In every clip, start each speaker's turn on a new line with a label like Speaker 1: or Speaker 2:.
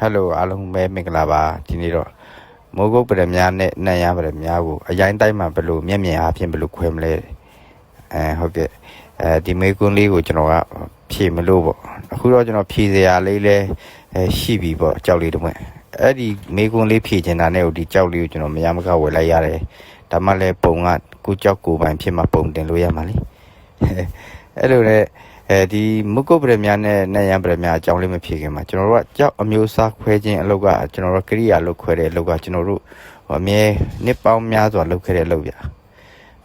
Speaker 1: ဟယ်လိုအားလုံးပဲမင်္ဂလာပါဒီနေ့တော့မိုးကုတ်ပရမများနဲ့နတ်ရပရမများကိုအရင်တိုင်းမှာဘယ်လိုမျက်မြင်အားဖြင့်ဘယ်လိုခွဲမလဲအဲဟုတ်ကဲ့အဲဒီမေကွန်းလေးကိုကျွန်တော်ကဖြေမလို့ပေါ့အခုတော့ကျွန်တော်ဖြေစရာလေးလဲအဲရှိပြီပေါ့ကြောက်လေးတစ်ခွက်အဲ့ဒီမေကွန်းလေးဖြေချင်တာနဲ့ဒီကြောက်လေးကိုကျွန်တော်မရမကဝယ်လိုက်ရတယ်ဒါမှလည်းပုံကကိုကြောက်ကိုပိုင်ဖြစ်မှာပုံတင်လို့ရမှာလေအဲ့လိုနဲ့ အဲဒီမုတ်ကုတ်ပရမများနဲ့နဲ့ရံပရမများအကြောင်းလေးမဖြေခင်မှာကျွန်တော်တို့ကကြောက်အမျိုးအစားခွဲခြင်းအလုပ်ကကျွန်တော်တို့ကရိယာလုပ်ခွဲတဲ့အလုပ်ကကျွန်တော်တို့ဟိုအမြဲနှစ်ပေါင်းများစွာလုပ်ခဲ့တဲ့အလုပ်ပြ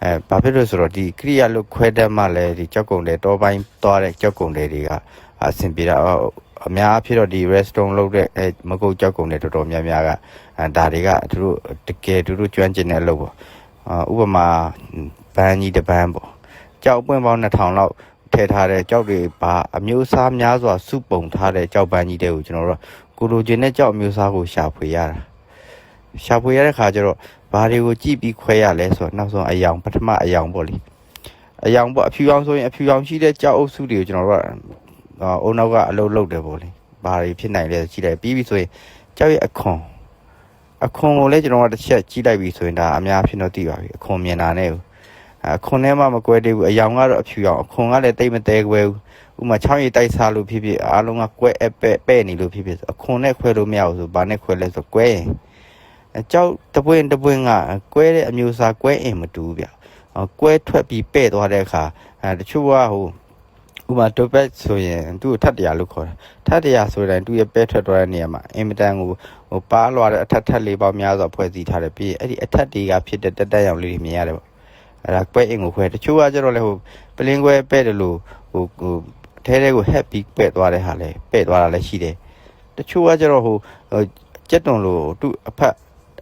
Speaker 1: အဲဘာဖြစ်လို့ဆိုတော့ဒီကရိယာလုပ်ခွဲတတ်မှလည်းဒီကြောက်ကုံတဲ့တောပိုင်းသွားတဲ့ကြောက်ကုံတွေတွေကအဆင်ပြေတာအော်အများအဖြစ်တော့ဒီ restaurant လုပ်တဲ့အဲမကုတ်ကြောက်ကုံတွေတော်တော်များများကအဲဒါတွေကသူတို့တကယ်သူတို့ကျွမ်းကျင်တဲ့အလုပ်ပေါ့အာဥပမာဘန်းကြီးတစ်ဘန်းပေါ့ကြောက်ပွင့်ပေါင်း2000လောက် ထည့်ထားတဲ့ကြောက်တွေပါအမျိုးအစားများစွာစုပုံထားတဲ့ကြောက်ပန်းကြီးတွေကိုကျွန်တော်တို့ကိုလိုချင်တဲ့ကြောက်အမျိုးအစားကိုရှာဖွေရတာရှာဖွေရတဲ့ခါကျတော့ဘာတွေကိုကြည့်ပြီးခွဲရလဲဆိုတော့နောက်ဆုံးအယောင်ပထမအယောင်ပေါ့လေအယောင်ပေါ့အဖြူအောင်ဆိုရင်အဖြူအောင်ရှိတဲ့ကြောက်အုပ်စုတွေကိုကျွန်တော်တို့ကအုံနောက်ကအလုပ်လုပ်တယ်ပေါ့လေဘာတွေဖြစ်နိုင်လဲကြည့်လိုက်ပြီးပြီဆိုရင်ကြောက်ရဲ့အခွန်အခွန်ကိုလည်းကျွန်တော်ကတစ်ချက်ကြည့်လိုက်ပြီဆိုရင်ဒါအများဖြစ်တော့သိပါပြီအခွန်မြင်တာနဲ့ အခွန်ထဲမှာမကွဲသေးဘူးအယောင်ကတော့အဖြူအောင်အခွန်ကလည်းတိတ်မသေးကွဲဘူးဥမာချောင်းရည်တိုက်စားလို့ဖြစ်ဖြစ်အားလုံးကကွဲအပဲ့ပဲ့နေလို့ဖြစ်ဖြစ်အခွန်နဲ့ခွဲလို့မရဘူးဆိုဘာနဲ့ခွဲလဲဆိုကွဲရင်အကြောက်တပွင့်တပွင့်ကကွဲတဲ့အမျိုးအစားကွဲအင်မတူဘူးဗျကွဲထွက်ပြီးပဲ့သွားတဲ့အခါအဲတချို့ကဟိုဥမာဒိုဘက်ဆိုရင်သူ့ကိုထပ်တရားလို့ခေါ်တာထပ်တရားဆိုရင်သူ့ရဲ့ပဲထွက်သွားတဲ့နေရာမှာအင်မတန်ကိုဟိုပါလွာတဲ့အထက်ထက်လေးပေါင်းများစွာဖွဲ့စည်းထားတယ်ပြီးရင်အဲ့ဒီအထက်တွေကဖြစ်တဲ့တက်တက်ရောင်လေးတွေမြင်ရတယ်ပေါ့ အဲ့ဒါကွဲအင်ကိုခွဲတချို့ကကျတော့လေဟိုပလင်းခွဲပဲ့တယ်လို့ဟိုဟိုထဲထဲကိုဟက်ပြီးပဲ့သွားတဲ့ဟာလဲပဲ့သွားတာလည်းရှိတယ်တချို့ကကျတော့ဟိုကြက်တွန်လို့သူ့အဖက်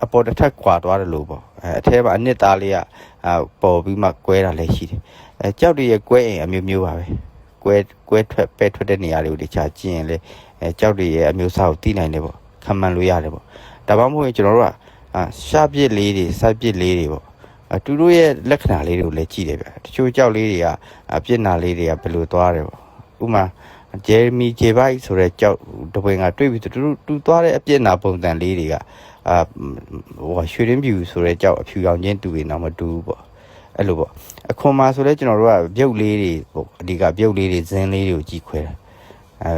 Speaker 1: အပေါ်တစ်ထပ်ခွာသွားတယ်လို့ပေါ့အဲအထဲမှာအနှစ်သားလေးကအာပေါ်ပြီးမှကွဲတာလည်းရှိတယ်အဲကြောက်တည်းရဲ့ကွဲအင်အမျိုးမျိုးပါပဲကွဲကွဲထွက်ပဲထွက်တဲ့နေရာတွေကိုတခြားကျင်ရင်လေအဲကြောက်တည်းရဲ့အမျိုးအစားကိုသိနိုင်တယ်ပေါ့ခံမှန်းလို့ရတယ်ပေါ့ဒါမှမဟုတ်ရင်ကျွန်တော်တို့ကအာရှားပြစ်လေးတွေစိုက်ပြစ်လေးတွေပေါ့ အတူတို့ရဲ့လက္ခဏာလေးတွေကိုလည်းကြည့်တယ်ဗျတချို့ကြောက်လေးတွေကအပြစ်နာလေးတွေကဘယ်လိုသွားတယ်ပေါ့ဥမာဂျယ်မီဂျေဘိုက်ဆိုတဲ့ကြောက်တပွင့်ကတွေ့ပြီးသူတို့တူသွားတဲ့အပြစ်နာပုံစံလေးတွေကအာဟိုရွှေရင်းပြူဆိုတဲ့ကြောက်အဖြူရောင်ချင်းတူရင်တော့မတူဘူးပေါ့အဲ့လိုပေါ့အခွန်မှာဆိုလဲကျွန်တော်တို့ကပြုတ်လေးတွေပေါ့အဓိကပြုတ်လေးတွေဇင်းလေးတွေကိုကြည့်ခွဲတာအဲ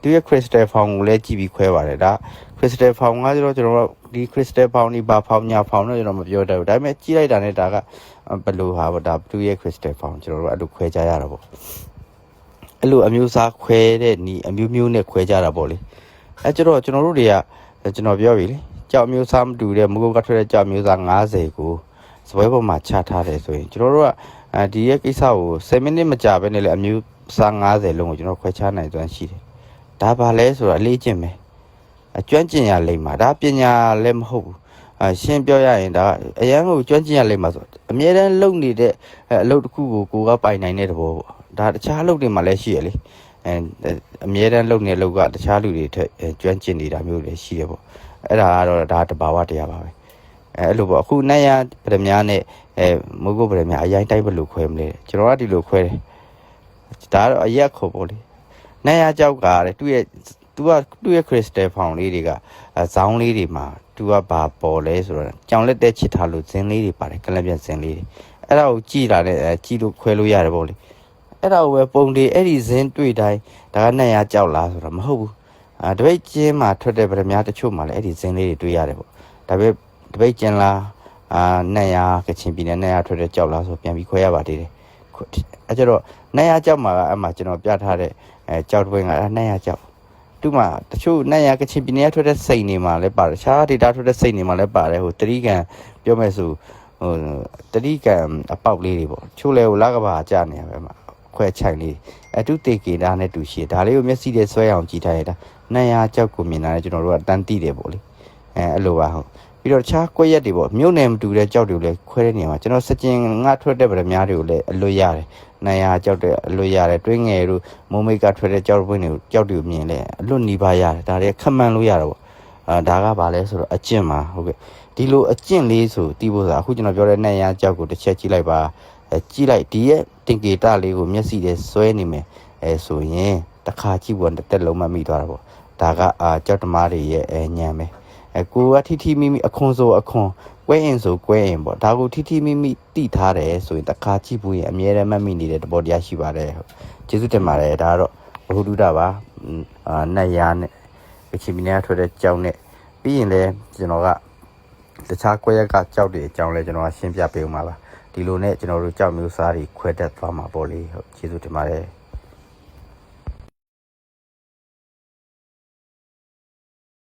Speaker 1: သူရဲ့ crystal found ကိုလည်းကြည့်ပြီးခွဲပါတယ်ဒါ crystal found ကကျတော့ကျွန်တော်တို့ ဒီ crystal found ဒီဘာ found ညာ found တော့ကျွန်တော်မပြောတတ်ဘူးဒါပေမဲ့ကြည့်လိုက်တာနဲ့ဒါကဘယ်လိုဟာပေါ့ဒါသူရဲ့ crystal found ကျွန်တော်တို့အဲ့လိုခွဲကြရတာပေါ့အဲ့လိုအမျိုးအစားခွဲတဲ့နီအမျိုးမျိုးနဲ့ခွဲကြတာပေါ့လေအဲကျတော့ကျွန်တော်တို့တွေကကျွန်တော်ပြောပြီလေကြောက်မျိုးစားမတူတဲ့မူကုတ်ကထွက်တဲ့ကြောက်မျိုးစား90ကိုစပွဲပေါ်မှာချထားတယ်ဆိုရင်ကျွန်တော်တို့ကအဲဒီရဲ့ကိစ္စကို10မိနစ်မကြာဘဲနဲ့လေအမျိုးစား90လုံးကိုကျွန်တော်ခွဲခြားနိုင်စွမ်းရှိတယ်ဒါပါလဲဆိုတော့အလေးကျင့်ပဲ အကျွမ်းကျင်ရလိမ့်မှာဒါပညာလည်းမဟုတ်ဘူးအရှင်းပြောရရင်ဒါအရန်ကိုကျွမ်းကျင်ရလိမ့်မှာဆိုအမြဲတမ်းလုပ်နေတဲ့အလုပ်တစ်ခုကိုကိုကပိုင်နိုင်တဲ့သဘောပေါ့ဒါတခြားအလုပ်တွေမှာလည်းရှိရလေအဲအမြဲတမ်းလုပ်နေလို့ကတခြားလူတွေထက်ကျွမ်းကျင်နေတာမျိုးလည်းရှိရပေါ့အဲ့ဒါကတော့ဒါတဘာဝတရားပါပဲအဲအဲ့လိုပေါ့အခုနိုင်ရပရမများနဲ့အဲမိုးကုတ်ပရမများအရင်တိုက်ဘယ်လိုခွဲမလဲကျွန်တော်ကဒီလိုခွဲတယ်ဒါတော့အရက်ခေါ်ပေါ့လေနိုင်ရကြောက်ကတဲ့သူ့ရဲ့ သူကသူ့ရဲ့ crystal found လေးတွေကဇောင်းလေးတွေမှာသူကဘာပေါ်လဲဆိုတော့ကြောင်လက်တဲ့ချစ်ထားလို့ဇင်းလေးတွေပါတယ်ကလပ်ပြဇင်းလေးတွေအဲ့ဒါကိုကြည်လာတဲ့ကြည်လို့ခွဲလို့ရတယ်ပေါ့လေအဲ့ဒါကိုပဲပုံတွေအဲ့ဒီဇင်းတွေ့တိုင်းဒါကနိုင်ရကြောက်လားဆိုတော့မဟုတ်ဘူးအာတပိတ်ကျင်းမှာထွက်တဲ့ဗရမများတချို့မှာလည်းအဲ့ဒီဇင်းလေးတွေတွေ့ရတယ်ပေါ့ဒါပေမဲ့တပိတ်ကျင်းလားအာနိုင်ရကချင်ပြည်နယ်နိုင်ရထွက်တဲ့ကြောက်လားဆိုပြန်ပြီးခွဲရပါသေးတယ်အဲ့ကျတော့နိုင်ရကြောက်မှာကအမှကျွန်တော်ပြထားတဲ့အဲကြောက်တပွင့်ကအဲ့နိုင်ရကြောက် သူ့မှာတချို့နိုင်ရကချင်ပြည်နယ်ထွက်တဲ့စိတ်နေမှာလည်းပါတယ်တခြား data ထွက်တဲ့စိတ်နေမှာလည်းပါတယ်ဟိုတတိကံပြောမယ်ဆိုဟိုတတိကံအပေါက်လေးတွေပေါ့ချို့လဲဟိုလကဘာကြာနေရပဲမှာခွဲချိုင်လေးအတုတေကေတာနဲ့တူရှိတယ်ဒါလေးကိုမျက်စိနဲ့ဆွဲအောင်ကြည့်ထားရတာနိုင်ရကြောက်ကိုမြင်တာနဲ့ကျွန်တော်တို့ကတန်းတိတယ်ပေါ့လေအဲအဲ့လိုပါဟုတ်ပြီးတော့တခြားကွက်ရက်တွေပေါ့မြို့နယ်မတူတဲ့ကြောက်တွေကိုလည်းခွဲတဲ့နေရာမှာကျွန်တော်စကြင်ငါထွက်တဲ့ဗရမများတွေကိုလည်းအလွတ်ရတယ် နိုင်ရကြောက်တဲ့အလွတ်ရတယ်တွင်းငယ်တို့မိုးမိတ်ကထွက်တဲ့ကြောက်ပွင့်တွေကိုကြောက်တွေကိုမြင်လဲအလွတ်နီးပါးရတယ်ဒါတွေခက်မှန်လို့ရတာပေါ့အာဒါကဘာလဲဆိုတော့အကျင့်ပါဟုတ်ကဲ့ဒီလိုအကျင့်လေးဆိုတီးဖို့ဆိုတာအခုကျွန်တော်ပြောတဲ့နိုင်ရကြောက်ကိုတစ်ချက်ကြည့်လိုက်ပါအဲကြည့်လိုက်ဒီရဲ့တင်ကေတာလေးကိုမျက်စိနဲ့ဆွဲနေမယ်အဲဆိုရင်တစ်ခါကြည့်ဖို့တက်လုံးမမိသွားတာပေါ့ဒါကအာကြောက်တမားတွေရဲ့အဲညံပဲ အဲကိုကထိထိမိမိအခွန်ဆိုအခွန်ကွဲရင်ဆိုကွဲရင်ပေါ့ဒါကိုထိထိမိမိတိထားတယ်ဆိုရင်တစ်ခါကြည့်ဖို့ရင်အမြဲတမ်းမှတ်မိနေတဲ့တဘောတရားရှိပါတယ်ဟုတ်ကျေးဇူးတင်ပါတယ်ဒါကတော့ဘုဟုတုဒ္ဒပါအင်းအာနတ်ရနဲ့အချင်းမင်းများထွက်တဲ့ကြောက်နဲ့ပြီးရင်လည်းကျွန်တော်ကတခြားကွဲရက်ကကြောက်တွေအကြောင်းလဲကျွန်တော်ကရှင်းပြပေးဦးမှာပါဒီလိုနဲ့ကျွန်တော်တို့ကြောက်မျိုးစားတွေခွဲတက်သွားမှာပေါ့လေဟုတ်ကျေးဇူးတင်ပါတယ်